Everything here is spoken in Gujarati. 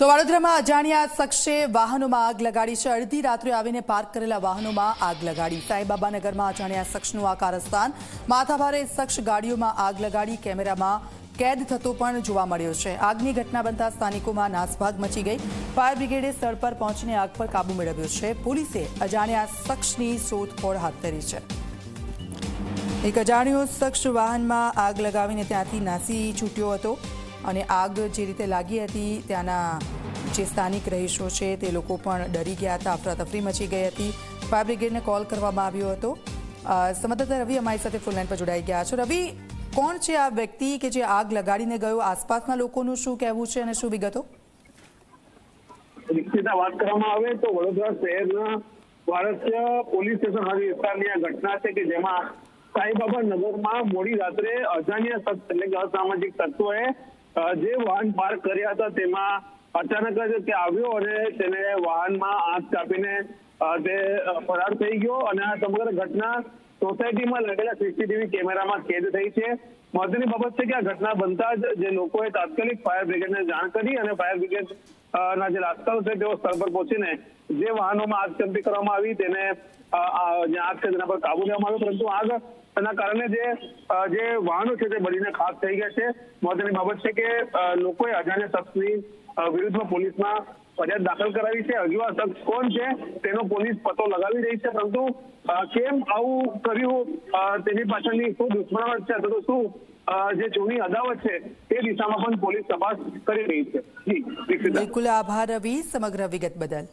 તો વડોદરામાં અજાણ્યા શખ્સે વાહનોમાં આગ લગાડી છે. અડધી રાત્રે આવીને પાર્ક કરેલા વાહનોમાં આગ લગાડી. સાંઈબાબા નગરમાં અજાણ્યા શખ્સનું આ કારસ્તાન માથાભારે શખ્સ ગાડીઓમાં આગ લગાડી કેમેરામાં કેદ થતો પણ જોવા મળ્યો છે. આગની ઘટના બનતા સ્થાનિકોમાં નાસભાગ મચી ગઈ. ફાયર બ્રિગેડે સ્થળ પર પહોંચીને આગ પર કાબુ મેળવ્યો છે. પોલીસે અજાણ્યા શખ્સની શોધખોળ હાથ ધરી છે. એક અજાણ્યો શખ્સ વાહનમાં આગ લગાવીને ત્યાંથી નાસી છૂટ્યો હતો. અને આગ જે રીતે લાગી હતી, ત્યાંના જે સ્થાનિક રહીશો છે, તે લોકો પણ ડરી ગયા હતા, અફરાતફરી મચી ગઈ હતી. ફાયર બ્રિગેડને કોલ કરવામાં આવ્યો હતો. સંવાદદાતા રવિ અમારી સાથે ફૂલ લાઈન પર જોડાઈ ગયા છો. રવિ, કોણ છે આ વ્યક્તિ કે જે આગ લગાડીને ગયો? આસપાસના લોકોનું શું કહેવું છે અને શું વિગતો? નિશ્ચિતા વાત કરવામાં આવે તો વડોદરા શહેરના વારસ્ય પોલીસ સ્ટેશન હદ વિસ્તારની આ ઘટના છે કે જેમાં સાંઈબાબા નગરમાં મોડી રાત્રે અજાણ્યા શખ્સ એટલે કે અસામાજિક તત્વોએ જે વાહન પાર્ક કર્યા હતા તેમાં અચાનક જ તે આવ્યો અને તેને વાહનમાં આંખ કાપીને તે ફરાર થઈ ગયો અને આ સમગ્ર ઘટના સોસાયટીમાં લાગેલા સીસીટીવી કેમેરામાં કેદ થઈ છે. મહત્વની બાબત છે કે આ ઘટના બનતા જ જે લોકોએ તાત્કાલિક ફાયર બ્રિગેડને જાણ કરી અને ફાયર બ્રિગેડ ના જે લાશ્કરો છે તેઓ સ્થળ પર પહોંચીને જે વાહનોમાં આગચંપી કરવામાં આવી તેને આગ છે તેના પર કાબુ લેવામાં આવ્યો. પરંતુ આગ તેના કારણે જે જે વાહનો છે તે બળીને ખાસ થઈ ગયા છે. મહત્વની બાબત છે કે લોકોએ અજાણ્યા શખ્સની વિરુદ્ધમાં પોલીસમાં ફરિયાદ દાખલ કરાવી છે. અગિયાર શખ્સ કોણ છે, તેનો પોલીસ પતો લગાવી રહી છે, પરંતુ કેમ આવું કર્યું? તેની પાછળની શું દુશ્મનાવટ છે, અથવા તો શું જે જૂની અદાવત છે, તે દિશામાં પણ પોલીસ તપાસ કરી રહી છે. બિલકુલ આભાર રવિ, સમગ્ર વિગત બદલ.